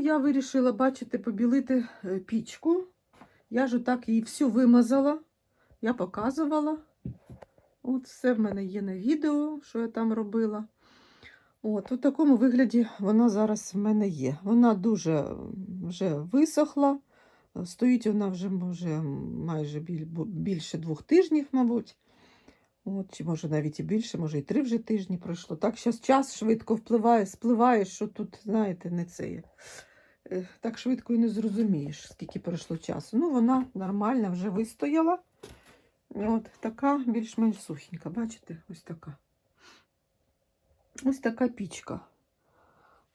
я вирішила, бачите, побілити е, пічку. Я ж так її всю вимазала. Я показувала. От все в мене є на відео, що я там робила. От, у такому вигляді вона зараз в мене є. Вона дуже вже висохла. Стоїть вона вже може майже біль- більше двох тижнів, мабуть. От, чи може навіть і більше, може і три вже тижні пройшло. Так зараз час швидко впливає, спливає, що тут, знаєте, не це є. Е, Так швидко і не зрозумієш, скільки пройшло часу. Ну, вона нормальна, вже вистояла. От така більш-менш сухенька, бачите? Ось така. Ось така пічка.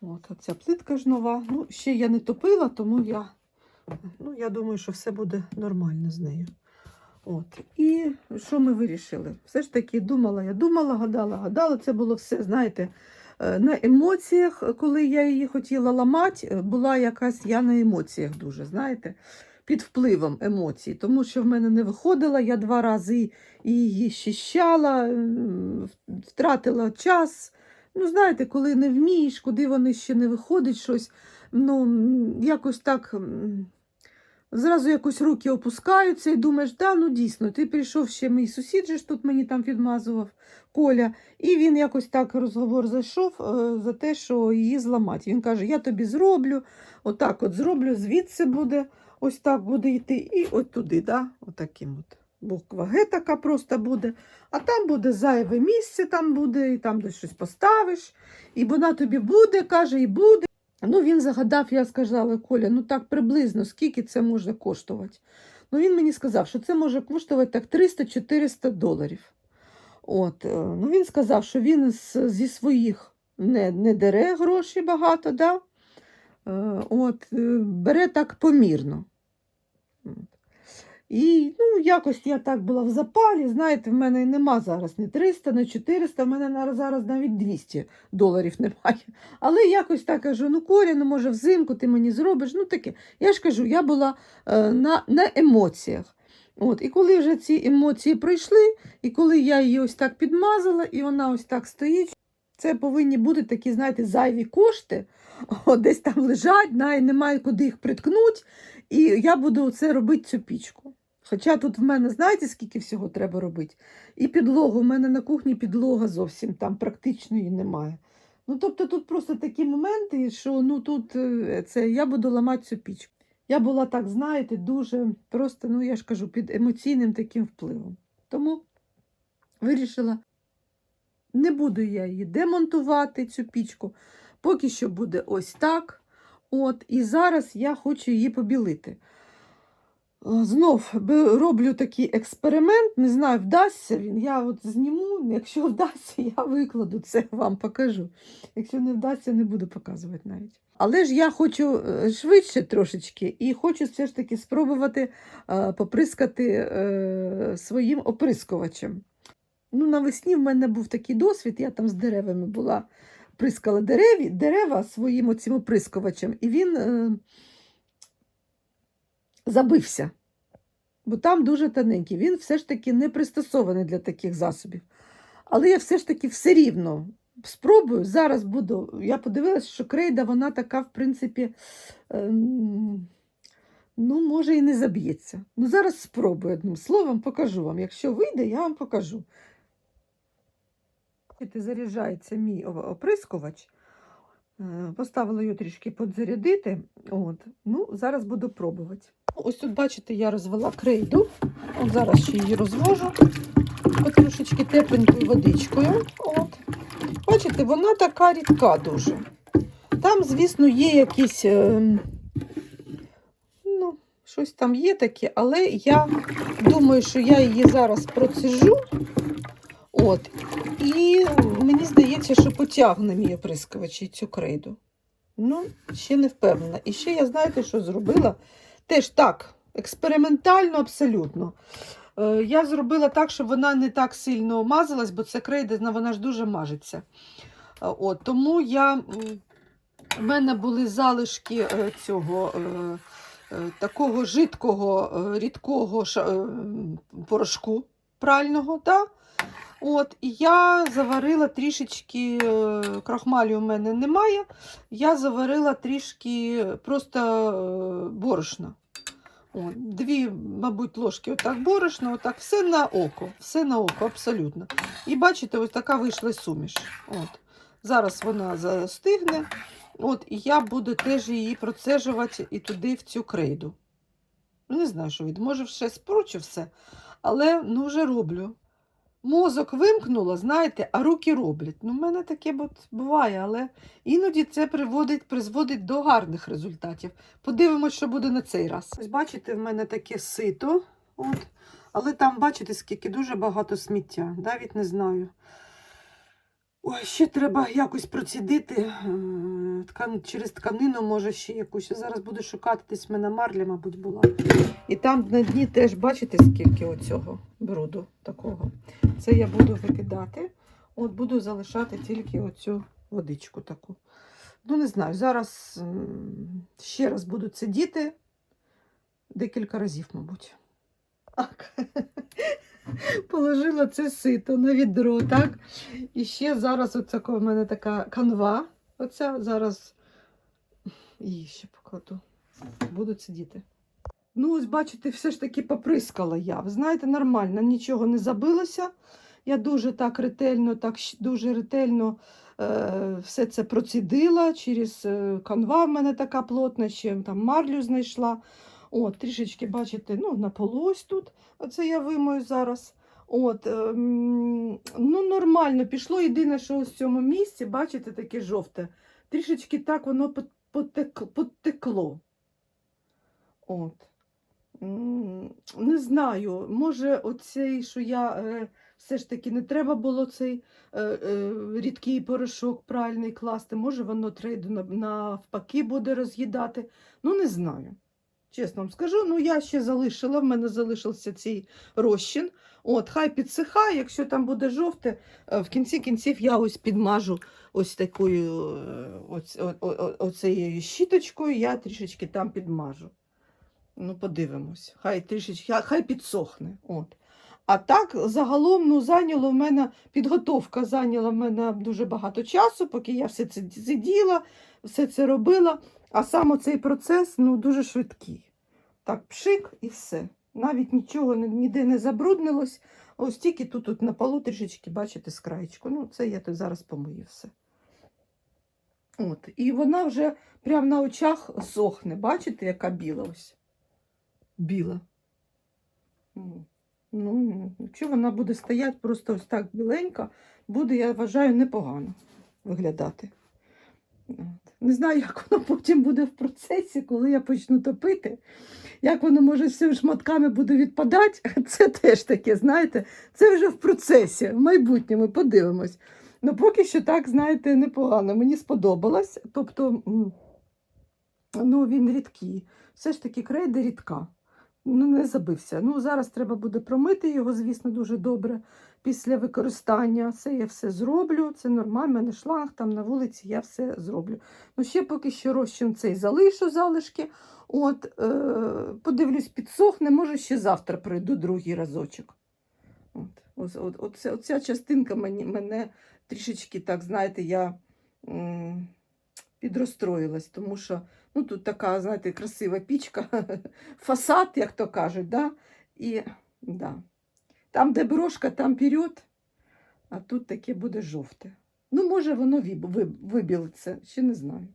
От, оця плитка ж нова. Ну, ще я не топила, тому я, ну, я думаю, що все буде нормально з нею. От. І що ми вирішили? Все ж таки думала, я думала, гадала, гадала. Це було все, знаєте, на емоціях, коли я її хотіла ламати, е, була якась я на емоціях дуже, знаєте, під впливом емоцій. Тому що в мене не виходила, я два рази її щищала, втратила час. Ну, знаєте, коли не вмієш, куди вони ще не виходить щось, ну, якось так. Зразу якось руки опускаються і думаєш, да, ну дійсно, ти прийшов ще мій сусід, же ж тут мені там відмазував Коля, і він якось так розговор зайшов е, за те, що її зламати. Він каже: Я тобі зроблю, отак от зроблю, звідси буде, ось так буде йти, і от туди, да, отаким от. Буква Г така просто буде, а там буде зайве місце, там буде, і там десь щось поставиш, і вона тобі буде, каже, і буде. Ну, він загадав, я сказала, Коля, ну так приблизно, скільки це може коштувати. Ну, він мені сказав, що це може коштувати так 300-400 доларів. От, е, ну, він сказав, що він з, зі своїх не, не дере гроші багато, да? Е, От, е, бере так помірно. І ну, якось я так була в запалі. Знаєте, в мене нема зараз ні 300, ні 400, в мене зараз навіть 200 доларів немає. Але якось так кажу: ну, Коря, ну може взимку ти мені зробиш. Ну таке. Я ж кажу, я була е, на, на емоціях. От, і коли вже ці емоції пройшли, і коли я її ось так підмазала, і вона ось так стоїть, це повинні бути такі, знаєте, зайві кошти, от, десь там лежать, і немає куди їх приткнути. І я буду це робити цю пічку. Хоча тут в мене, знаєте, скільки всього треба робити? І підлогу, в мене на кухні підлога зовсім там практично немає. Ну, тобто тут просто такі моменти, що ну тут е, це я буду ламати цю пічку. Я була так, знаєте, дуже просто, ну я ж кажу, під емоційним таким впливом. Тому вирішила, не буду я її демонтувати, цю пічку. Поки що буде ось так. От, і зараз я хочу її побілити. Е, Знов роблю такий експеримент, не знаю, вдасться він. Я от зніму, якщо вдасться, я викладу це вам покажу. Якщо не вдасться, не буду показувати навіть. Але ж я хочу е, швидше трошечки і хочу все ж таки спробувати е, поприскати своїм оприскувачем. Ну, навесні в мене був такий досвід, я там з деревами була, прискала дереві, дерева своїм оцим оприскувачем, і він забився. Бо там дуже тоненький. Він все ж таки не пристосований для таких засобів. Але я все ж таки все рівно спробую. Зараз буду. Я подивилася, що крейда, вона така, в принципі, ем, ну, може, і не заб'ється. Ну, зараз спробую одним словом, покажу вам. Якщо вийде, я вам покажу. Заряджається мій оприскувач. Е, Поставила його трішки підзарядити. От. Ну, зараз буду пробувати. Ось тут, бачите, я розвела крейду. От зараз ще її розвожу потрошечки тепленькою водичкою. От. Бачите, вона така рідка дуже. Там, звісно, є якісь. ем, Ну, щось там є таке, але я думаю, що я її зараз процежу. От. І мені здається, що потягне мій оприскувач цю крейду. Ну, ще не впевнена. І ще я знаєте, що зробила? Теж так, експериментально абсолютно. Е, Я зробила так, щоб вона не так сильно мазалась, бо це крейда, вона ж дуже мажеться. Е, От, тому я, в мене були залишки е, цього такого жидкого, рідкого порошку прального. Да? От, і я заварила трішечки е, крахмалю у мене немає. Я заварила трішки просто е, борошна. От, дві, мабуть, ложки отак борошна, отак все на око, все на око, абсолютно. І бачите, ось така вийшла суміш. От. Зараз вона застигне. От, і я буду теж її процежувати і туди в цю крейду. Не знаю, що від. Може, ще спручу все, але ну, вже роблю. Мозок вимкнуло, знаєте, а руки роблять. Ну, в мене таке от буває, але іноді це приводить, призводить до гарних результатів. Подивимось, що буде на цей раз. Ось бачите, в мене таке сито. От. Але там, бачите, скільки дуже багато сміття. Навіть не знаю. Ой, ще треба якось процідити ткан, через тканину, може ще якусь. Зараз буду шукати, десь в мене марля, мабуть, була. І там на дні теж бачите, скільки оцього бруду такого. Це я буду викидати. От буду залишати тільки оцю водичку таку. Ну, не знаю, зараз ще раз буду цидіти декілька разів, мабуть. Так. Положила це сито на відро, так? І ще зараз оця в мене така канва. Оця зараз її ще покладу. Буду сидіти. Ну, ось бачите, все ж таки поприскала я. Ви знаєте, нормально, нічого не забилося. Я дуже так ретельно, так дуже ретельно е, все це процідила. Через е, канва в мене така плотна, ще там марлю знайшла. От, трішечки, бачите, ну, на полу ось тут. Оце я вимою зараз. От, ем, ну, нормально пішло. Єдине, що ось в цьому місці, бачите, таке жовте. Трішечки так воно пот- потек, потекло. От. Не знаю, може, оцей, що я е, все ж таки не треба було цей е, е, рідкий порошок правильний класти. Може, воно трейду навпаки буде роз'їдати. Ну, не знаю. Чесно вам скажу, ну я ще залишила, в мене залишився цей розчин. От, хай підсихає, якщо там буде жовте, в кінці кінців я ось підмажу ось такою о, о, о- оцею щіточкою, я трішечки там підмажу. Ну, подивимось. Хай трішечки, хай- підсохне. От. А так, загалом, ну, зайняло в мене підготовка зайняла в мене дуже багато часу, поки я все це сиділа, все це робила. А сам цей процес ну, дуже швидкий. Так, пшик і все. Навіть нічого ніде не забруднилось. Ось тільки тут, тут на полу трішечки, бачите, з краєчку. Ну, це я тут зараз помию все. От. І вона вже прямо на очах сохне. Бачите, яка біла ось? Біла. Ну, якщо вона буде стояти просто ось так біленька, буде, я вважаю, непогано виглядати. Не знаю, як воно потім буде в процесі, коли я почну топити. Як воно може всіми шматками буде відпадати, це теж таке, знаєте, це вже в процесі, в майбутньому подивимось. Ну, поки що так, знаєте, непогано. Мені сподобалось. Тобто, ну, він рідкий. Все ж таки крейда рідка. Ну, не забився. Ну, зараз треба буде промити його, звісно, дуже добре після використання. Це я все зроблю. Це нормально, в мене шланг там на вулиці, я все зроблю. Ну, ще поки що розчин цей залишу залишки. От, е, подивлюсь, підсохне, може ще завтра пройду другий разочок. От, ось, от, оця, оця частинка мені, мене трішечки, так, знаєте, я м, підрозстроїлась, тому що ну, тут така, знаєте, красива пічка, фасад, як то кажуть, да? І, да. там, де брошка, там вперед, а тут таке буде жовте. Ну, може, воно виб- виб- вибілиться, ще не знаю.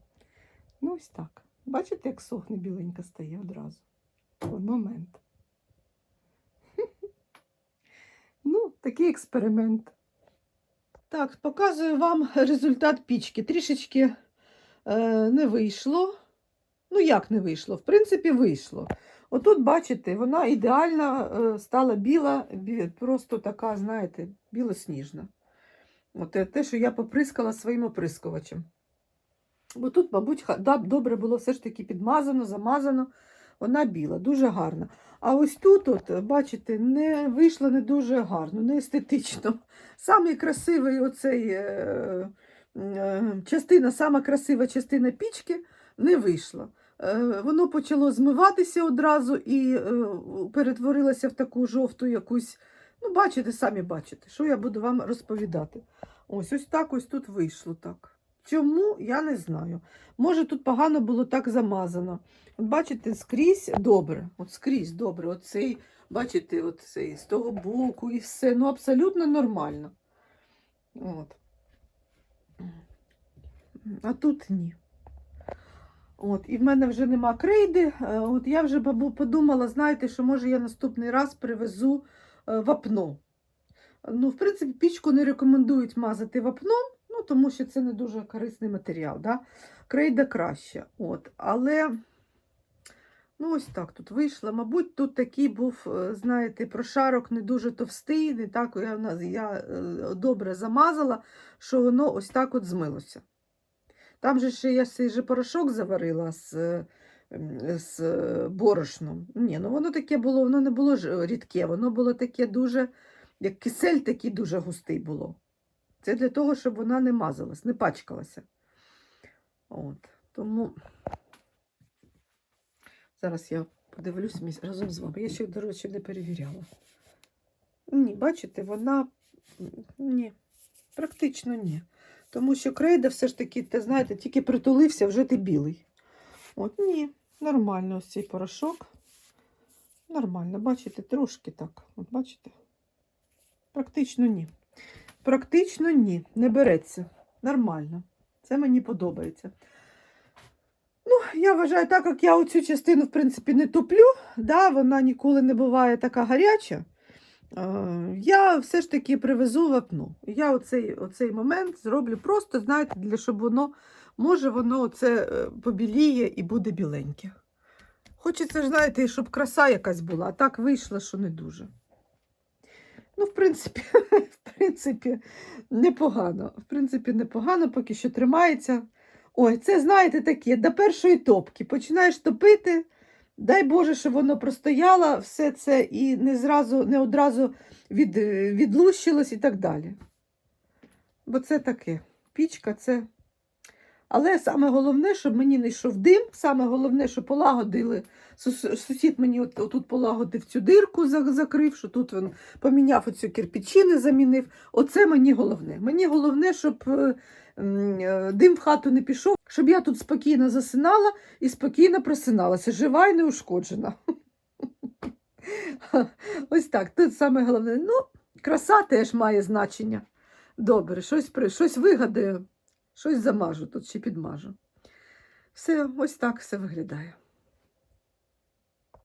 Ну, ось так. Бачите, як сохне біленька стає одразу. В момент. Ну, такий експеримент. Так, показую вам результат пічки. Трішечки е, не вийшло. Ну, як не вийшло? В принципі, вийшло. Отут, бачите, вона ідеально е, стала біла, просто така, знаєте, білосніжна. От те- те, що я поприскала своїм оприскувачем. Бо тут, мабуть, добре було все ж таки підмазано, замазано. Вона біла, дуже гарна. А ось тут, от, бачите, не вийшло не дуже гарно, не естетично. Самий красивий оцей е, е, частина, сама красива частина пічки не вийшла. Е, воно почало змиватися одразу і е, перетворилося в таку жовту якусь Ну, бачите, самі бачите, що я буду вам розповідати. Ось ось так ось тут вийшло так. Чому, я не знаю. Може, тут погано було так замазано. От бачите, скрізь добре. От скрізь добре. Оцей, бачите, оцей з того боку і все. Ну, абсолютно нормально. От. А тут ні. От, і в мене вже нема крейди. Е, От я вже подумала, знаєте, що може я наступний раз привезу е, вапно. Ну, в принципі, пічку не рекомендують мазати вапном, ну, тому що це не дуже корисний матеріал. Да? Крейда краще. От, але ну, ось так тут вийшло. Мабуть, тут такий був, е, знаєте, прошарок не дуже товстий, не так я, я добре замазала, що воно ось так от змилося. Там же ще я же порошок заварила з, е, з е, борошном. Ні, ну воно таке було, воно не було ж рідке, воно було таке дуже, як кисель такий дуже густий було. Це для того, щоб вона не мазалась, не пачкалася. От, тому зараз я подивлюсь разом з вами. Я ще, до речі, не перевіряла. Ні, бачите, вона ні, практично ні. Тому що крейда все ж таки, ти знаєте, тільки притулився, вже ти білий. От, ні, нормально ось цей порошок. Нормально, бачите, трошки так. От бачите? Практично ні. Практично ні. Не береться. Нормально. Це мені подобається. Ну, я вважаю, так як я оцю частину, в принципі, не туплю, да, вона ніколи не буває така гаряча. Е, Я все ж таки привезу вапно. Я оцей, оцей момент зроблю просто, знаєте, для щоб воно, може, воно оце е, побіліє і буде біленьке. Хочеться знаєте, щоб краса якась була, а так вийшло, що не дуже. Ну, в принципі, в принципі, непогано. В принципі, непогано, поки що тримається. Ой, це, знаєте, таке, до першої топки. Починаєш топити. Дай Боже, щоб воно простояло все це і не зразу, не одразу від, відлущилось і так далі. Бо це таке. Пічка це. Але саме головне, щоб мені не йшов дим, саме головне, що полагодили. Сус- Сусід мені от, полагодив цю дирку, закрив, що тут він поміняв оцю кирпичини, замінив. Оце мені головне. Мені головне, щоб е, е, дим в хату не пішов, щоб я тут спокійно засинала і спокійно просиналася, жива і неушкоджена. Ось так. Тут саме головне. Ну, краса теж має значення. Добре, щось, щось вигадаю, щось замажу тут чи підмажу. Все, ось так все виглядає.